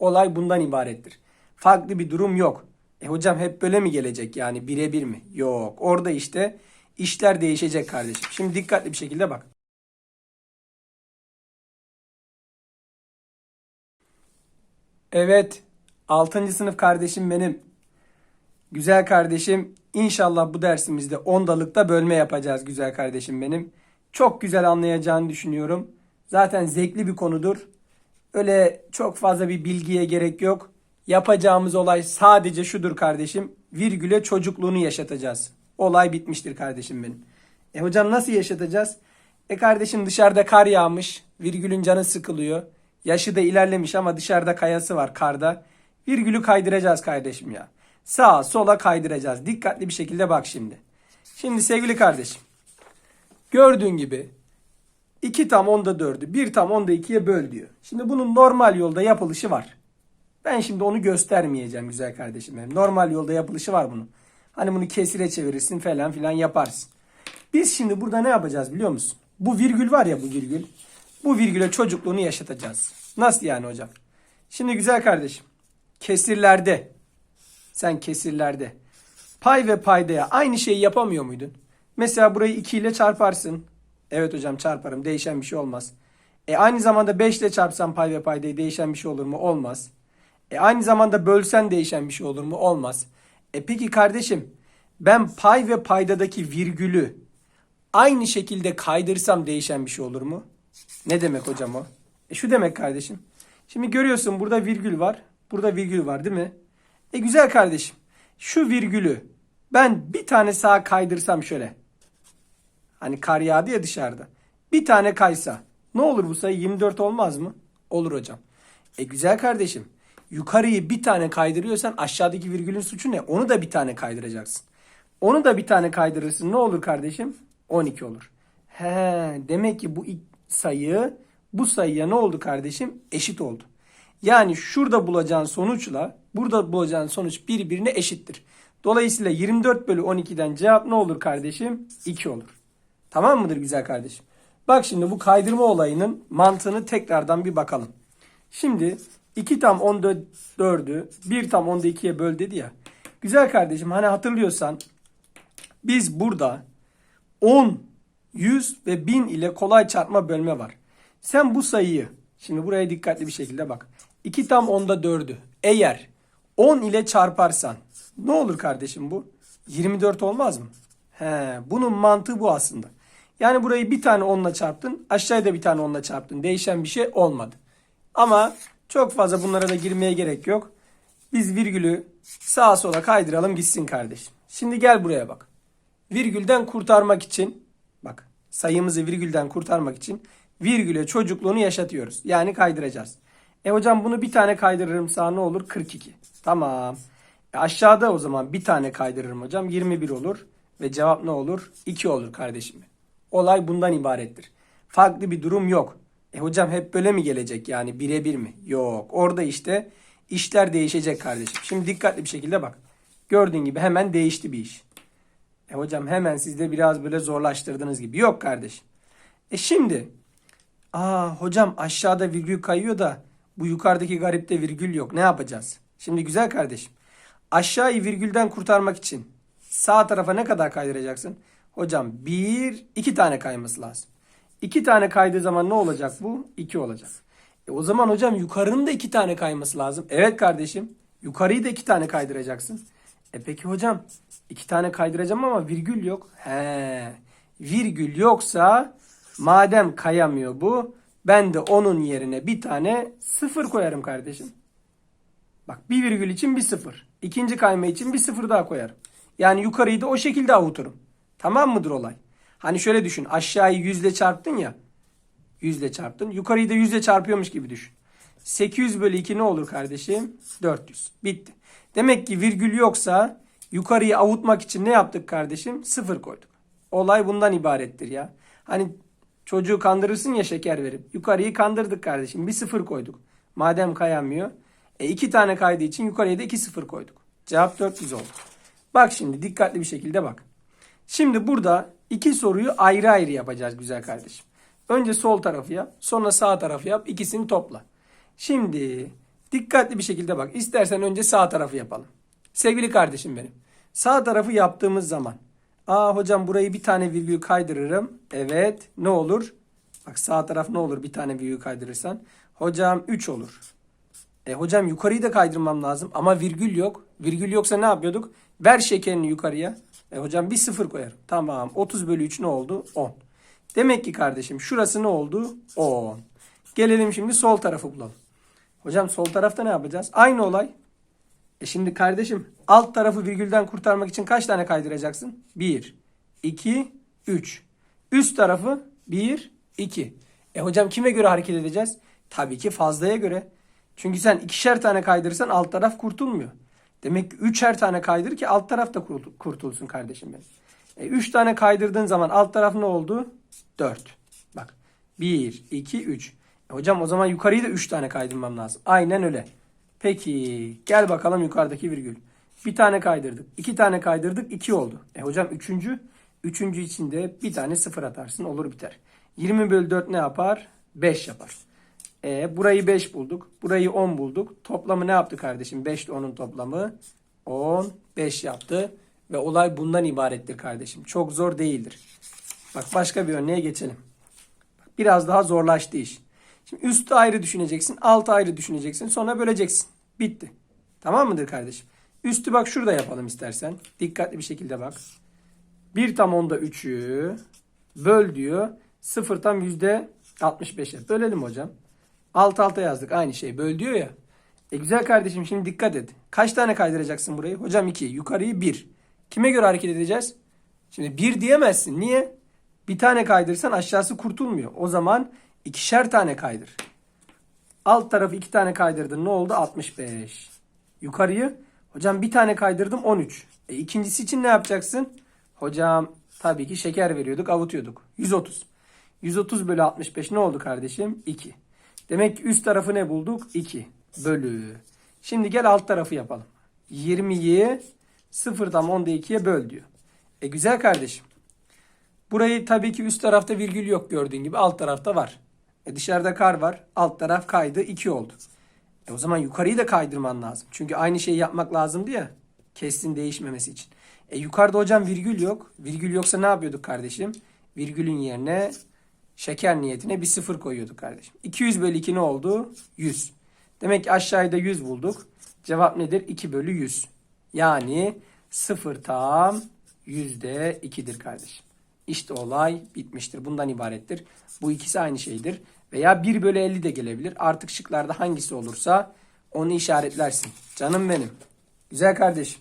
Olay bundan ibarettir. Farklı bir durum yok. E hocam hep böyle mi gelecek yani birebir mi? Yok. Orada işte işler değişecek kardeşim. Şimdi dikkatli bir şekilde bak. Evet. 6. sınıf kardeşim benim. Güzel kardeşim. İnşallah bu dersimizde ondalıkta bölme yapacağız güzel kardeşim benim. Çok güzel anlayacağını düşünüyorum. Zaten zevkli bir konudur. Öyle çok fazla bir bilgiye gerek yok. Yapacağımız olay sadece şudur kardeşim. Virgüle çocukluğunu yaşatacağız. Olay bitmiştir kardeşim benim. E hocam nasıl yaşatacağız? E kardeşim dışarıda kar yağmış. Virgülün canı sıkılıyor. Yaşı da ilerlemiş ama dışarıda kayası var karda. Virgülü kaydıracağız kardeşim ya. Sağa sola kaydıracağız. Dikkatli bir şekilde bak şimdi. Şimdi sevgili kardeşim. Gördüğün gibi 2 tam onda 4'ü 1 tam onda 2'ye böl diyor. Şimdi bunun normal yolda yapılışı var. Ben şimdi onu göstermeyeceğim güzel kardeşim benim. Normal yolda yapılışı var bunun. Hani bunu kesire çevirirsin falan filan yaparsın. Biz şimdi burada ne yapacağız biliyor musun? Bu virgül var ya bu virgül. Bu virgüle çocukluğunu yaşatacağız. Nasıl yani hocam? Şimdi güzel kardeşim. Kesirlerde. Sen kesirlerde. Pay ve paydaya aynı şeyi yapamıyor muydun? Mesela burayı 2 ile çarparsın. Evet hocam çarparım. Değişen bir şey olmaz. E aynı zamanda 5 ile çarpsan pay ve paydayı değişen bir şey olur mu? Olmaz. E aynı zamanda bölsen değişen bir şey olur mu? Olmaz. E peki kardeşim ben pay ve paydadaki virgülü aynı şekilde kaydırsam değişen bir şey olur mu? Ne demek hocam o? E şu demek kardeşim. Şimdi görüyorsun burada virgül var. Burada virgül var değil mi? E güzel kardeşim. Şu virgülü ben bir tane sağa kaydırsam şöyle. Hani kar yağdı ya dışarıda. Bir tane kaysa ne olur bu sayı 24 olmaz mı? Olur hocam. E güzel kardeşim. Yukarıyı bir tane kaydırıyorsan aşağıdaki virgülün suçu ne? Onu da bir tane kaydıracaksın. Onu da bir tane kaydırırsın. Ne olur kardeşim? 12 olur. He, demek ki bu ilk sayı bu sayıya ne oldu kardeşim? Eşit oldu. Yani şurada bulacağın sonuçla burada bulacağın sonuç birbirine eşittir. Dolayısıyla 24 bölü 12'den cevap ne olur kardeşim? 2 olur. Tamam mıdır güzel kardeşim? Bak şimdi bu kaydırma olayının mantığını tekrardan bir bakalım. Şimdi 2 tam 14'ü 1 tam 10'da 2'ye böl dedi ya. Güzel kardeşim hani hatırlıyorsan biz burada 10, 100 ve 1000 ile kolay çarpma bölme var. Sen bu sayıyı şimdi buraya dikkatli bir şekilde bak. 2 tam 10'da 4'ü eğer 10 ile çarparsan ne olur kardeşim bu? 24 olmaz mı? He, bunun mantığı bu aslında. Yani burayı bir tane 10'la çarptın. Aşağıya da bir tane 10'la çarptın. Değişen bir şey olmadı. Ama çok fazla bunlara da girmeye gerek yok. Biz virgülü sağa sola kaydıralım gitsin kardeşim. Şimdi gel buraya bak. Virgülden kurtarmak için bak sayımızı virgülden kurtarmak için virgüle çocukluğunu yaşatıyoruz. Yani kaydıracağız. E hocam bunu bir tane kaydırırım sağa ne olur? 42. Tamam. E aşağıda o zaman bir tane kaydırırım hocam. 21 olur. Ve cevap ne olur? 2 olur kardeşim. Olay bundan ibarettir. Farklı bir durum yok. E hocam hep böyle mi gelecek yani birebir mi? Yok. Orada işte işler değişecek kardeşim. Şimdi dikkatli bir şekilde bak. Gördüğün gibi hemen değişti bir iş. E hocam hemen siz de biraz böyle zorlaştırdığınız gibi. Yok kardeşim. E şimdi aa hocam aşağıda virgül kayıyor da bu yukarıdaki garipte virgül yok. Ne yapacağız? Şimdi güzel kardeşim. Aşağıyı virgülden kurtarmak için sağ tarafa ne kadar kaydıracaksın? Hocam bir, iki tane kayması lazım. İki tane kaydığı zaman ne olacak bu? İki olacak. E o zaman hocam yukarının da iki tane kayması lazım. Evet kardeşim. Yukarıyı da iki tane kaydıracaksın. E peki hocam iki tane kaydıracağım ama virgül yok. He. Virgül yoksa madem kayamıyor bu ben de onun yerine bir tane sıfır koyarım kardeşim. Bak bir virgül için bir sıfır. İkinci kayma için bir sıfır daha koyarım. Yani yukarıyı da o şekilde avuturum. Tamam mıdır olay? Hani şöyle düşün. Aşağıyı yüzle çarptın ya. Yüzle çarptın. Yukarıyı da yüzle çarpıyormuş gibi düşün. 800 bölü 2 ne olur kardeşim? 400. Bitti. Demek ki virgül yoksa yukarıyı avutmak için ne yaptık kardeşim? Sıfır koyduk. Olay bundan ibarettir ya. Hani çocuğu kandırırsın ya şeker verip. Yukarıyı kandırdık kardeşim. Bir sıfır koyduk. Madem kayamıyor. E iki tane kaydığı için yukarıya da iki sıfır koyduk. Cevap 400 oldu. Bak şimdi dikkatli bir şekilde bak. Şimdi burada iki soruyu ayrı ayrı yapacağız güzel kardeşim. Önce sol tarafı yap, sonra sağ tarafı yap, ikisini topla. Şimdi Dikkatli bir şekilde bak. İstersen önce sağ tarafı yapalım. Sevgili kardeşim benim. Sağ tarafı yaptığımız zaman. Aa hocam burayı bir tane virgül kaydırırım. Evet. Ne olur? Bak sağ taraf ne olur bir tane virgül kaydırırsan? Hocam 3 olur. E hocam yukarıyı da kaydırmam lazım ama virgül yok. Virgül yoksa ne yapıyorduk? Ver şekerini yukarıya. E hocam bir sıfır koyarım. Tamam 30 bölü 3 ne oldu? 10. Demek ki kardeşim şurası ne oldu? 10. Gelelim şimdi sol tarafı bulalım. Hocam sol tarafta ne yapacağız? Aynı olay. E şimdi kardeşim alt tarafı virgülden kurtarmak için kaç tane kaydıracaksın? 1, 2, 3. Üst tarafı 1, 2. E hocam kime göre hareket edeceğiz? Tabii ki fazlaya göre. Çünkü sen ikişer tane kaydırırsan alt taraf kurtulmuyor. Demek ki üçer tane kaydır ki alt taraf da kurtul- kurtulsun kardeşim benim. E, üç tane kaydırdığın zaman alt taraf ne oldu? 4. Bak. 1, 2, 3. E, hocam o zaman yukarıyı da 3 tane kaydırmam lazım. Aynen öyle. Peki gel bakalım yukarıdaki virgül. Bir tane kaydırdık. iki tane kaydırdık. 2 oldu. E hocam üçüncü. Üçüncü içinde bir tane sıfır atarsın. Olur biter. 20 bölü 4 ne yapar? 5 yapar. E, burayı 5 bulduk. Burayı 10 bulduk. Toplamı ne yaptı kardeşim? 5 ile 10'un toplamı 10, 5 yaptı. Ve olay bundan ibarettir kardeşim. Çok zor değildir. Bak başka bir örneğe geçelim. Biraz daha zorlaştı iş. Şimdi üstü ayrı düşüneceksin. Altı ayrı düşüneceksin. Sonra böleceksin. Bitti. Tamam mıdır kardeşim? Üstü bak şurada yapalım istersen. Dikkatli bir şekilde bak. 1 tam onda 3'ü böl diyor. 0 tam yüzde 65'e. Bölelim hocam. Alt alta yazdık. Aynı şey. Böl diyor ya. E güzel kardeşim şimdi dikkat et. Kaç tane kaydıracaksın burayı? Hocam 2. Yukarıyı 1. Kime göre hareket edeceğiz? Şimdi 1 diyemezsin. Niye? Bir tane kaydırsan aşağısı kurtulmuyor. O zaman ikişer tane kaydır. Alt tarafı iki tane kaydırdın. Ne oldu? 65. Yukarıyı hocam bir tane kaydırdım 13. E, ikincisi için ne yapacaksın? Hocam tabii ki şeker veriyorduk, avutuyorduk. 130. 130 bölü 65 ne oldu kardeşim? 2. Demek ki üst tarafı ne bulduk? 2 bölü. Şimdi gel alt tarafı yapalım. 20'yi 0'dan 10'da 2'ye böl diyor. E güzel kardeşim. Burayı tabii ki üst tarafta virgül yok gördüğün gibi alt tarafta var. E dışarıda kar var. Alt taraf kaydı 2 oldu. E o zaman yukarıyı da kaydırman lazım. Çünkü aynı şeyi yapmak lazımdı ya. Kestin değişmemesi için. E yukarıda hocam virgül yok. Virgül yoksa ne yapıyorduk kardeşim? Virgülün yerine şeker niyetine bir sıfır koyuyorduk kardeşim. 200 bölü 2 ne oldu? 100. Demek ki aşağıda 100 bulduk. Cevap nedir? 2 bölü 100. Yani 0 tam yüzde 2'dir kardeşim. İşte olay bitmiştir. Bundan ibarettir. Bu ikisi aynı şeydir. Veya 1 bölü 50 de gelebilir. Artık şıklarda hangisi olursa onu işaretlersin. Canım benim. Güzel kardeşim.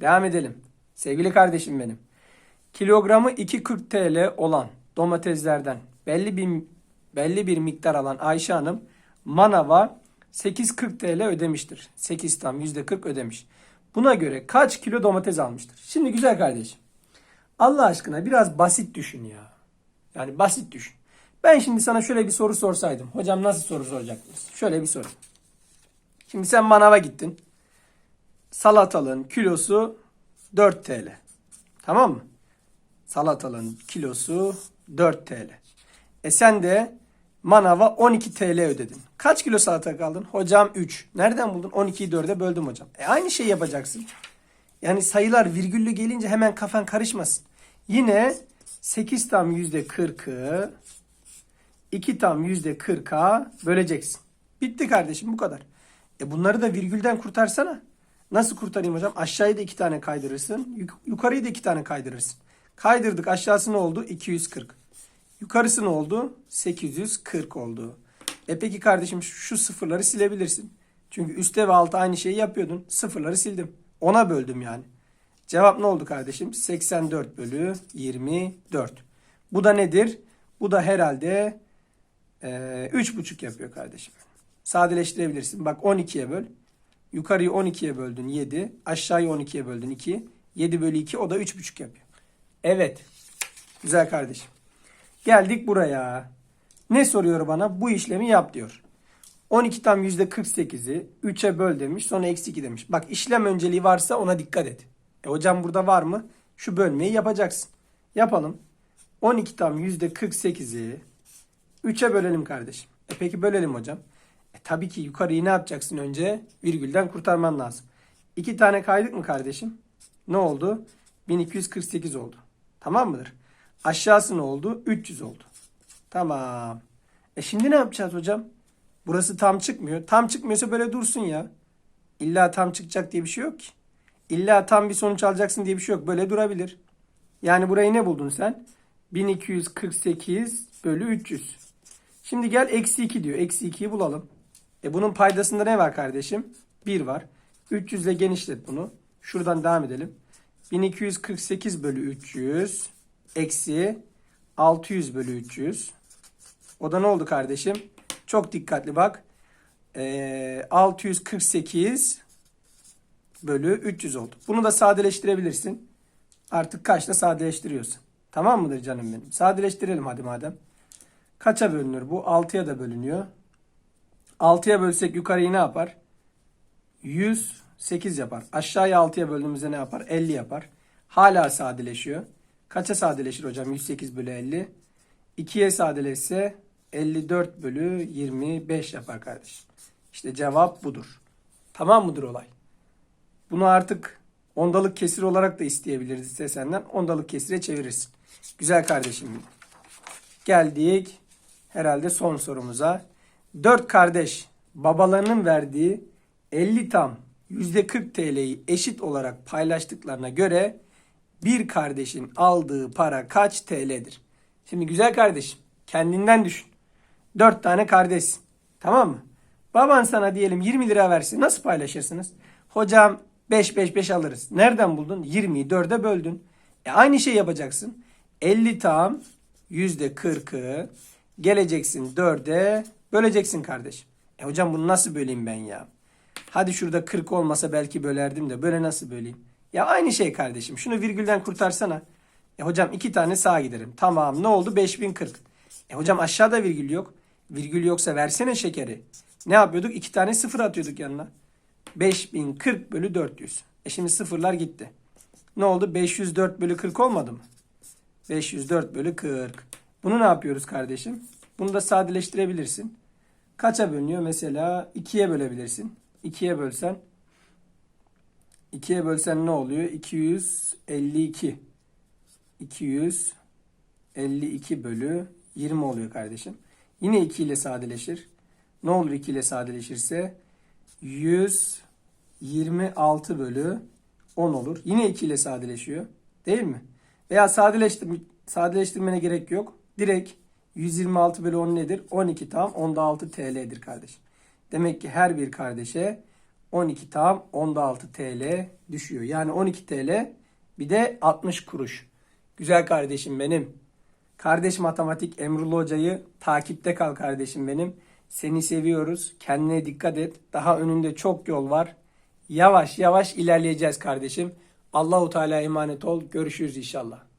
Devam edelim. Sevgili kardeşim benim. Kilogramı 2.40 TL olan domateslerden belli bir belli bir miktar alan Ayşe Hanım manava 8.40 TL ödemiştir. 8 tam %40 ödemiş. Buna göre kaç kilo domates almıştır? Şimdi güzel kardeşim. Allah aşkına biraz basit düşün ya. Yani basit düşün. Ben şimdi sana şöyle bir soru sorsaydım. Hocam nasıl soru soracaktınız? Şöyle bir soru. Şimdi sen manava gittin. Salatalığın kilosu 4 TL. Tamam mı? Salatalığın kilosu 4 TL. E sen de manava 12 TL ödedin. Kaç kilo salata aldın? Hocam 3. Nereden buldun? 12'yi 4'e böldüm hocam. E aynı şeyi yapacaksın. Yani sayılar virgüllü gelince hemen kafan karışmasın. Yine 8 tam yüzde 40'ı 2 tam yüzde 40'a böleceksin. Bitti kardeşim bu kadar. E bunları da virgülden kurtarsana. Nasıl kurtarayım hocam? Aşağıya da 2 tane kaydırırsın. Yuk- yukarıyı da 2 tane kaydırırsın. Kaydırdık aşağısı ne oldu? 240. Yukarısı ne oldu? 840 oldu. E peki kardeşim şu sıfırları silebilirsin. Çünkü üstte ve altta aynı şeyi yapıyordun. Sıfırları sildim. Ona böldüm yani. Cevap ne oldu kardeşim? 84 bölü 24. Bu da nedir? Bu da herhalde e, 3,5 yapıyor kardeşim. Sadeleştirebilirsin. Bak 12'ye böl. Yukarıyı 12'ye böldün 7. Aşağıyı 12'ye böldün 2. 7 bölü 2 o da 3,5 yapıyor. Evet. Güzel kardeşim. Geldik buraya. Ne soruyor bana? Bu işlemi yap diyor. 12 tam %48'i 3'e böl demiş. Sonra eksi 2 demiş. Bak işlem önceliği varsa ona dikkat et. E hocam burada var mı? Şu bölmeyi yapacaksın. Yapalım. 12 tam %48'i 3'e bölelim kardeşim. E peki bölelim hocam. E tabii ki yukarıyı ne yapacaksın önce? Virgülden kurtarman lazım. İki tane kaydık mı kardeşim? Ne oldu? 1248 oldu. Tamam mıdır? Aşağısı ne oldu? 300 oldu. Tamam. E şimdi ne yapacağız hocam? Burası tam çıkmıyor. Tam çıkmıyorsa böyle dursun ya. İlla tam çıkacak diye bir şey yok ki. İlla tam bir sonuç alacaksın diye bir şey yok. Böyle durabilir. Yani burayı ne buldun sen? 1248 bölü 300. Şimdi gel eksi 2 diyor. Eksi 2'yi bulalım. E bunun paydasında ne var kardeşim? 1 var. 300 ile genişlet bunu. Şuradan devam edelim. 1248 bölü 300 eksi 600 bölü 300. O da ne oldu kardeşim? Çok dikkatli bak. Ee, 648 bölü 300 oldu. Bunu da sadeleştirebilirsin. Artık kaçta sadeleştiriyorsun. Tamam mıdır canım benim? Sadeleştirelim hadi madem. Kaça bölünür bu? 6'ya da bölünüyor. 6'ya bölsek yukarıyı ne yapar? 108 yapar. Aşağıya 6'ya böldüğümüzde ne yapar? 50 yapar. Hala sadeleşiyor. Kaça sadeleşir hocam? 108 bölü 50. 2'ye sadeleşse 54 bölü 25 yapar kardeşim. İşte cevap budur. Tamam mıdır olay? Bunu artık ondalık kesir olarak da isteyebiliriz ise senden. Ondalık kesire çevirirsin. Güzel kardeşim. Geldik herhalde son sorumuza. Dört kardeş babalarının verdiği 50 tam %40 TL'yi eşit olarak paylaştıklarına göre bir kardeşin aldığı para kaç TL'dir? Şimdi güzel kardeşim kendinden düşün. Dört tane kardeşsin. Tamam mı? Baban sana diyelim 20 lira versin. Nasıl paylaşırsınız? Hocam 5 5 5 alırız. Nereden buldun? 20'yi 4'e böldün. E aynı şey yapacaksın. 50 tam %40'ı geleceksin 4'e böleceksin kardeşim. E hocam bunu nasıl böleyim ben ya? Hadi şurada 40 olmasa belki bölerdim de böyle nasıl böleyim? Ya aynı şey kardeşim. Şunu virgülden kurtarsana. E hocam iki tane sağa giderim. Tamam ne oldu? 5040. E hocam aşağıda virgül yok. Virgül yoksa versene şekeri. Ne yapıyorduk? İki tane sıfır atıyorduk yanına. 5040 bölü 400. E şimdi sıfırlar gitti. Ne oldu? 504 bölü 40 olmadı mı? 504 bölü 40. Bunu ne yapıyoruz kardeşim? Bunu da sadeleştirebilirsin. Kaça bölünüyor? Mesela 2'ye bölebilirsin. 2'ye bölsen 2'ye bölsen ne oluyor? 252. 252 bölü 20 oluyor kardeşim. Yine 2 ile sadeleşir. Ne olur 2 ile sadeleşirse? 126 bölü 10 olur. Yine 2 ile sadeleşiyor. Değil mi? Veya sadeleştir, sadeleştirmene gerek yok. Direkt 126 bölü 10 nedir? 12 tam onda 6 TL'dir kardeşim. Demek ki her bir kardeşe 12 tam onda 6 TL düşüyor. Yani 12 TL bir de 60 kuruş. Güzel kardeşim benim. Kardeş Matematik Emrullah Hoca'yı takipte kal kardeşim benim. Seni seviyoruz. Kendine dikkat et. Daha önünde çok yol var. Yavaş yavaş ilerleyeceğiz kardeşim. Allahu Teala emanet ol. Görüşürüz inşallah.